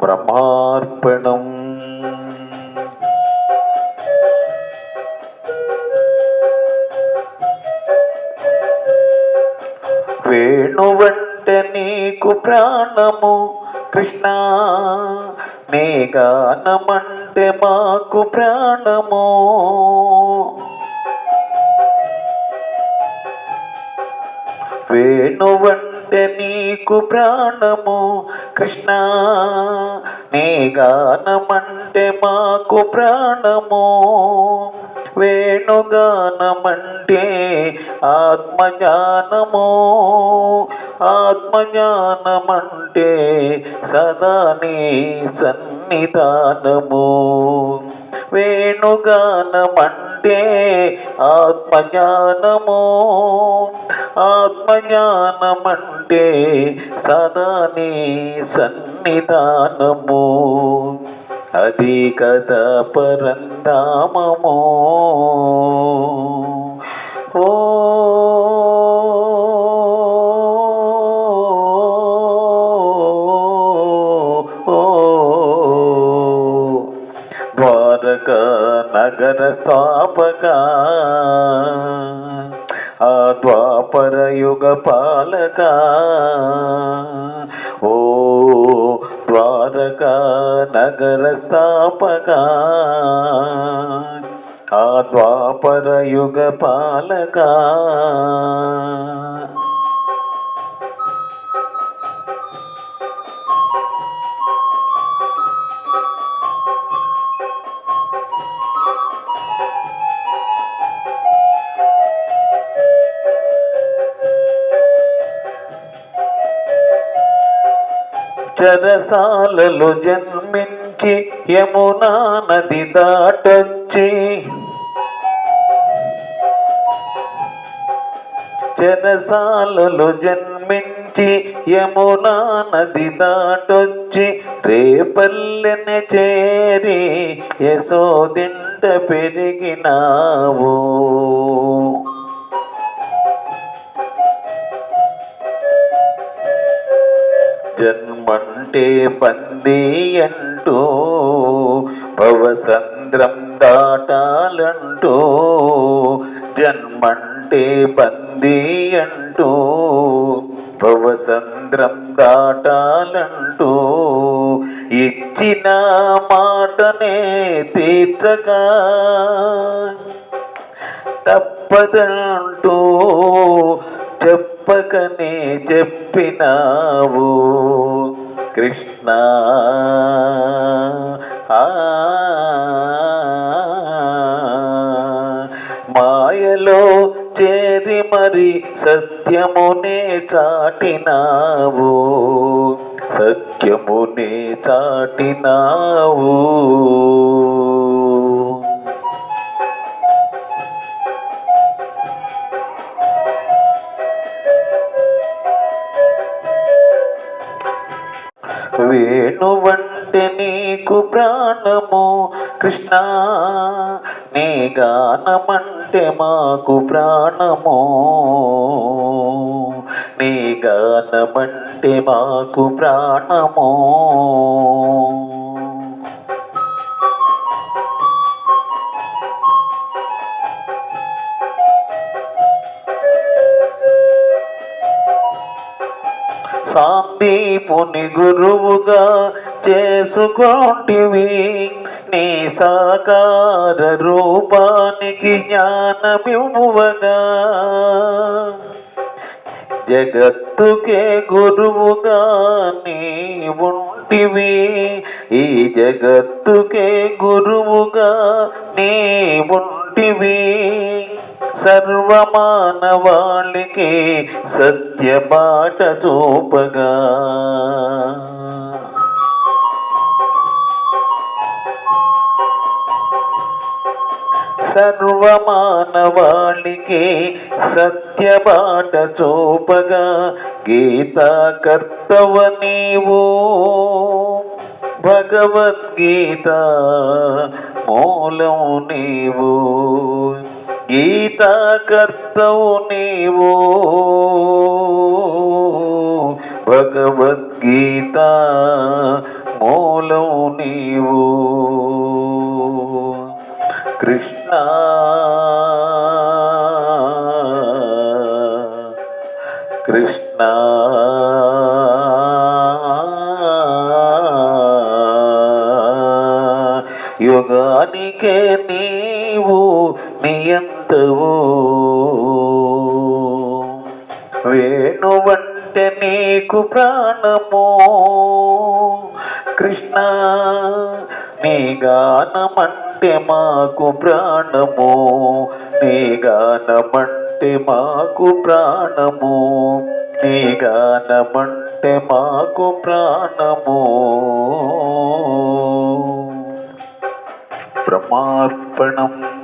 బ్రహ్మార్పణం వేణువంటే నీకు ప్రాణము కృష్ణ. నీ గానమంటే మాకు ప్రాణము. వేణువంటే నీకు ప్రాణము కృష్ణ నీ గానమంటే మాకు ప్రాణము. వేణుగానమంటే ఆత్మజ్ఞానము. ఆత్మజ్ఞానమంటే సదా నీ సన్నిధానము. వేణుగానమంటే ఆత్మజ్ఞానము. ఆత్మజ్ఞానమంటే సదా నీ సన్నిధానము. అది కదా పరంధామము. ద్వారక నగర స్థాపక ఆ ద్వాపర యుగ పాలక ఓ ద్వారక నగర స్థాపక ఆ ద్వాపర యుగ పాలక చెరసాలలో జన్మించి యమునా నది దాటొచ్చి చెరసాలలో జన్మించి యమునా నది దాటొచ్చి రేపల్లెని చేరి యశోదింట పెరిగినావు. జన్మంటే పంది అంటూ భవసంద్రం దాటాలంటూ జన్మంటే పంది అంటూ భవసంద్రం దాటాలంటూ ఇచ్చిన మాటనే తీర్చగా తప్పదంటూ చెప్పకనే చెప్పినావు. కృష్ణ. ఆ, మాయలో చేరి మరి సత్యమునే చాటినావు. సత్యమునే చాటినావు. వేణువంటే నీకు ప్రాణము కృష్ణ. నీ గానమంటే మాకు ప్రాణము. నీ గానమంటే మాకు ప్రాణము. సాందీపుని గురువుగా చేసుకోటివి. నీ సాకార రూపానికి జ్ఞానమివ్వగా జగత్తుకే గురువుగా నీ ఉంటివి ఈ జగత్తుకే గురువుగా నీ ఉంటివి సర్వమానవాళికి సత్య బాట చూపగా సర్వమానవాళికి సత్య బాట చూపగా గీతాకర్తవ నీవు భగవద్గీత మూలం నీవు. గీతాకర్తవు నీవు. భగవద్గీత మూలవు నీవు. కృష్ణ కృష్ణ యుగానికే నీవు నియంత్ర నియంతవు వేణువంటే నీకు ప్రాణము? కృష్ణ నీ గానమంటే మాకు ప్రాణము? నీ గానమంటే మాకు ప్రాణము? నీ గానమంటే మాకు ప్రాణము? బ్రహ్మార్పణం